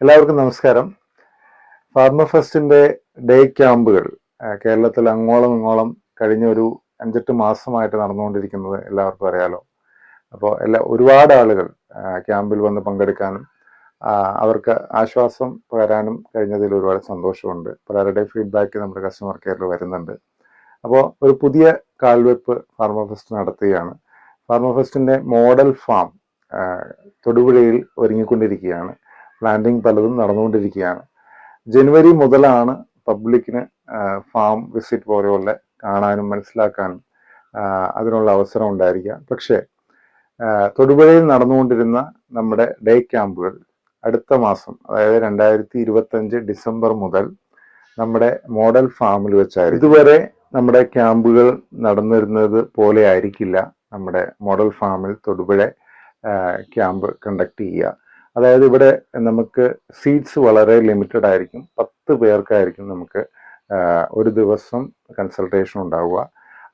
എല്ലാവർക്കും നമസ്കാരം. Pharma ഫെസ്റ്റിന്റെ day ക്യാമ്പുകൾ കേരളത്തിൽ അങ്ങോളം ഇങ്ങോളം കഴിഞ്ഞ ഒരു അഞ്ചെട്ട് മാസമായിട്ട് നടന്നുകൊണ്ടിരിക്കുന്നത് എല്ലാവർക്കും അറിയാലോ. അപ്പോൾ എല്ലാ ഒരുപാട് ആളുകൾ ക്യാമ്പിൽ വന്ന് പങ്കെടുക്കാനും അവർക്ക് ആശ്വാസം പകരാനും കഴിഞ്ഞതിൽ ഒരുപാട് സന്തോഷമുണ്ട്. പലരുടെ ഫീഡ്ബാക്ക് നമ്മുടെ കസ്റ്റമർ കെയറിൽ വരുന്നുണ്ട്. അപ്പോൾ ഒരു പുതിയ കാൽവെപ്പ് ഫാർമ ഫെസ്റ്റ് നടത്തുകയാണ്. ഫാർമ ഫെസ്റ്റിന്റെ മോഡൽ ഫാം തൊടുപുഴയിൽ ഒരുങ്ങിക്കൊണ്ടിരിക്കുകയാണ്. പ്ലാന്റിംഗ് പലതും നടന്നുകൊണ്ടിരിക്കുകയാണ്. ജനുവരി മുതലാണ് പബ്ലിക്കിന് ഫാം വിസിറ്റ് പോലെയുള്ള കാണാനും മനസ്സിലാക്കാനും അതിനുള്ള അവസരം ഉണ്ടായിരിക്കുക. പക്ഷേ തൊടുപുഴയിൽ നടന്നുകൊണ്ടിരുന്ന നമ്മുടെ ഡേ ക്യാമ്പുകൾ അടുത്ത മാസം അതായത് രണ്ടായിരത്തി ഇരുപത്തഞ്ച് ഡിസംബർ മുതൽ നമ്മുടെ മോഡൽ ഫാമിൽ വെച്ചായിരുന്നു ഇതുവരെ നമ്മുടെ ക്യാമ്പുകൾ നടന്നിരുന്നത് പോലെ ആയിരിക്കില്ല നമ്മുടെ മോഡൽ ഫാമിൽ തൊടുപുഴ ക്യാമ്പ് കണ്ടക്ട് ചെയ്യുക. അതായത് ഇവിടെ നമുക്ക് സീറ്റ്സ് വളരെ ലിമിറ്റഡ് ആയിരിക്കും. പത്ത് പേർക്കായിരിക്കും നമുക്ക് ഒരു ദിവസം കൺസൾട്ടേഷൻ ഉണ്ടാവുക.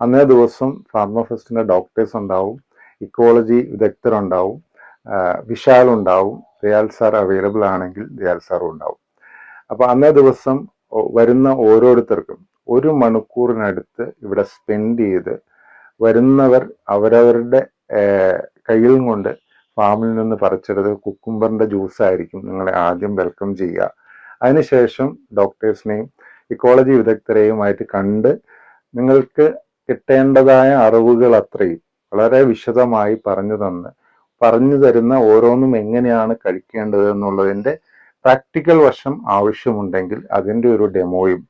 അന്നേ ദിവസം ഫാർമഫെസ്റ്റിന്റെ ഡോക്ടേഴ്സ് ഉണ്ടാവും ഇക്കോളജി വിദഗ്ധരുണ്ടാവും വിശാൽ ഉണ്ടാവും ദയാൽ സാർ അവൈലബിൾ ആണെങ്കിൽ ദയാൽ സാറും ഉണ്ടാവും. അപ്പോൾ അന്നേ ദിവസം വരുന്ന ഓരോരുത്തർക്കും ഒരു മണിക്കൂറിനടുത്ത് ഇവിടെ സ്പെൻഡ് ചെയ്ത് വരുന്നവർ അവരവരുടെ കയ്യിൽ കൊണ്ട് ഫാമിൽ നിന്ന് പറിച്ചെടുത്ത് കുക്കുംബറിന്റെ ജ്യൂസ് ആയിരിക്കും നിങ്ങളെ ആദ്യം വെൽക്കം ചെയ്യുക. അതിനുശേഷം ഡോക്ടേഴ്സിനെയും ഇക്കോളജി വിദഗ്ധരെയുമായിട്ട് കണ്ട് നിങ്ങൾക്ക് കിട്ടേണ്ടതായ അറിവുകൾ അത്രയും വളരെ വിശദമായി പറഞ്ഞു തന്ന്. പറഞ്ഞു തരുന്ന ഓരോന്നും എങ്ങനെയാണ് കഴിക്കേണ്ടത് എന്നുള്ളതിന്റെ പ്രാക്ടിക്കൽ വശം ആവശ്യമുണ്ടെങ്കിൽ അതിന്റെ ഒരു ഡെമോയും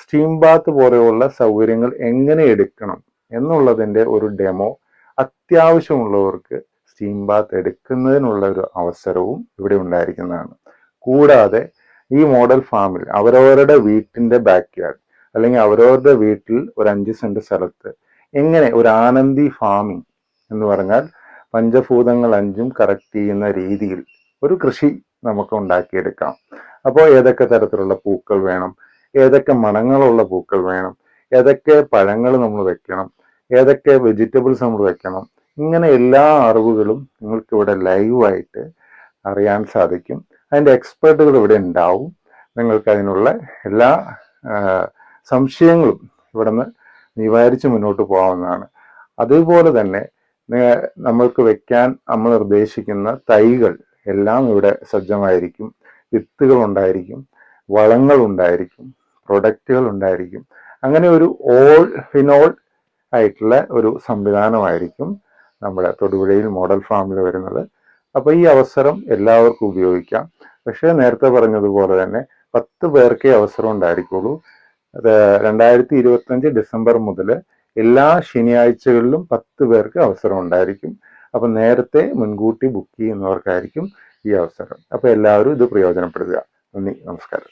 സ്റ്റീം ബാത്ത് പോലെയുള്ള സൗകര്യങ്ങൾ എങ്ങനെ എടുക്കണം എന്നുള്ളതിന്റെ ഒരു ഡെമോ അത്യാവശ്യമുള്ളവർക്ക് സ്റ്റീം ബാത്ത് എടുക്കുന്നതിനുള്ള ഒരു അവസരവും ഇവിടെ ഉണ്ടായിരിക്കുന്നതാണ്. കൂടാതെ ഈ മോഡൽ ഫാമിൽ അവരവരുടെ വീട്ടിന്റെ ബാക്ക് യാർഡ് അല്ലെങ്കിൽ അവരവരുടെ വീട്ടിൽ ഒരു അഞ്ച് സെന്റ് സ്ഥലത്ത് എങ്ങനെ ഒരു ആനന്ദി ഫാമിംഗ് എന്ന് പറഞ്ഞാൽ പഞ്ചഭൂതങ്ങൾ അഞ്ചും കറക്റ്റ് ചെയ്യുന്ന രീതിയിൽ ഒരു കൃഷി നമുക്ക് ഉണ്ടാക്കിയെടുക്കാം. അപ്പോൾ ഏതൊക്കെ തരത്തിലുള്ള പൂക്കൾ വേണം? ഏതൊക്കെ മണങ്ങളുള്ള പൂക്കൾ വേണം? ഏതൊക്കെ പഴങ്ങൾ നമ്മൾ വെക്കണം? ഏതൊക്കെ വെജിറ്റബിൾസ് നമ്മൾ വെക്കണം? ഇങ്ങനെ എല്ലാ അറിവുകളും നിങ്ങൾക്ക് ഇവിടെ ലൈവായിട്ട് അറിയാൻ സാധിക്കും. അതിന്റെ എക്സ്പേർട്ടുകൾ ഇവിടെ ഉണ്ടാവും. നിങ്ങൾക്ക് അതിനുള്ള എല്ലാ സംശയങ്ങളും ഇവിടെ നിന്ന് നിവാരിച്ച് മുന്നോട്ട് പോകാവുന്നതാണ്. അതുപോലെ തന്നെ നമ്മൾക്ക് വെക്കാൻ നമ്മൾ നിർദ്ദേശിക്കുന്ന തൈകൾ എല്ലാം ഇവിടെ സജ്ജമായിരിക്കും. വിത്തുകൾ ഉണ്ടായിരിക്കും വളങ്ങൾ ഉണ്ടായിരിക്കും പ്രൊഡക്റ്റുകൾ ഉണ്ടായിരിക്കും. അങ്ങനെ ഒരു ഓൾ ഫിനോൾ ആയിട്ടുള്ള ഒരു സംവിധാനമായിരിക്കും. നമ്മുടെ തൊടുപുഴയിൽ മോഡൽ ഫാമിൽ വരുന്നത്. അപ്പോൾ ഈ അവസരം എല്ലാവർക്കും ഉപയോഗിക്കാം. പക്ഷേ നേരത്തെ പറഞ്ഞതുപോലെ തന്നെ പത്ത് പേർക്കേ അവസരം ഉണ്ടായിരിക്കുള്ളൂ. രണ്ടായിരത്തി ഇരുപത്തഞ്ച് ഡിസംബർ മുതൽ എല്ലാ ശനിയാഴ്ചകളിലും പത്ത് പേർക്ക് അവസരം ഉണ്ടായിരിക്കും. അപ്പം നേരത്തെ മുൻകൂട്ടി ബുക്ക് ചെയ്യുന്നവർക്കായിരിക്കും ഈ അവസരം. അപ്പോൾ എല്ലാവരും ഇത് പ്രയോജനപ്പെടുത്തുക. നന്ദി നമസ്കാരം.